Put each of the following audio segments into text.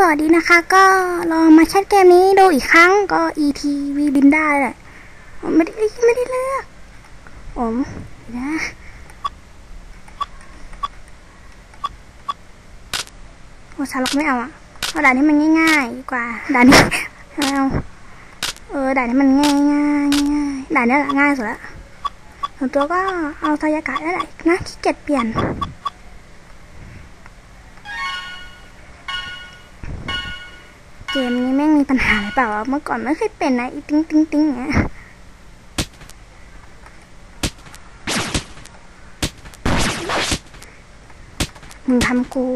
สวัสดีนะคะ ก็ลองมาแชทเกมนี้ดูอีกครั้งก็ ETV บินได้แหละไม่ได้ไม่ได้เลือกผมนะโอ้ชาล็อกไม่เอาอะเอาด่านนี้มันง่ายๆดีกว่าด่านนี้ไม่เอาเออด่านนี้มันง่ายง่ายง่ายด่านนี้แหละง่ายสุดละส่วนตัวก็เอาทายากะได้แหละนะขี้เกียจเปลี่ยน เกมนี้แม่งมีปัญหาหรือเปล่าเมื่อก่อนไม่เคยเป็นนะอีติ้งติ้งติ้งเงี้ยมึงทำกู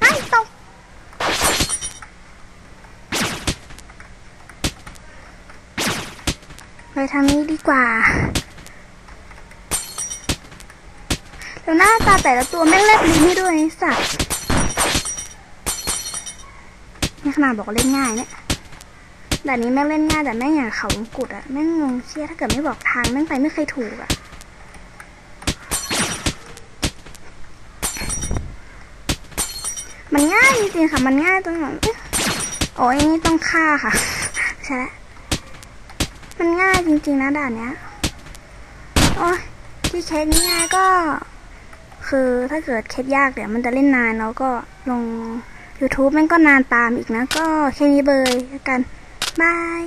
ไอ้ตกไปทางนี้ดีกว่า แล้วหน้าตาแต่ละตัวแม่งแลบลิ้นให้ด้วยสัตว์นี่ขนาดบอกเล่นง่ายเนี่ยแต่นี้แม่งเล่นง่ายแต่แม่งอย่างเขากุดอะแม่งงงเชี่ยถ้าเกิดไม่บอกทางแม่งไปไม่เคยถูกอะมันง่ายจริงๆค่ะ มันง่ายตรงไหนโอ้ยนี่ต้องฆ่าค่ะใช่แล้วมันง่ายจริงๆนะด่านเนี้ยโอ้ยที่เช็คง่ายก็ คือถ้าเกิดเคสยากเดี๋ยวมันจะเล่นนานแล้วก็ลง YouTube มันก็นานตามอีกนะ ก็แค่นี้เบยแล้วกัน บาย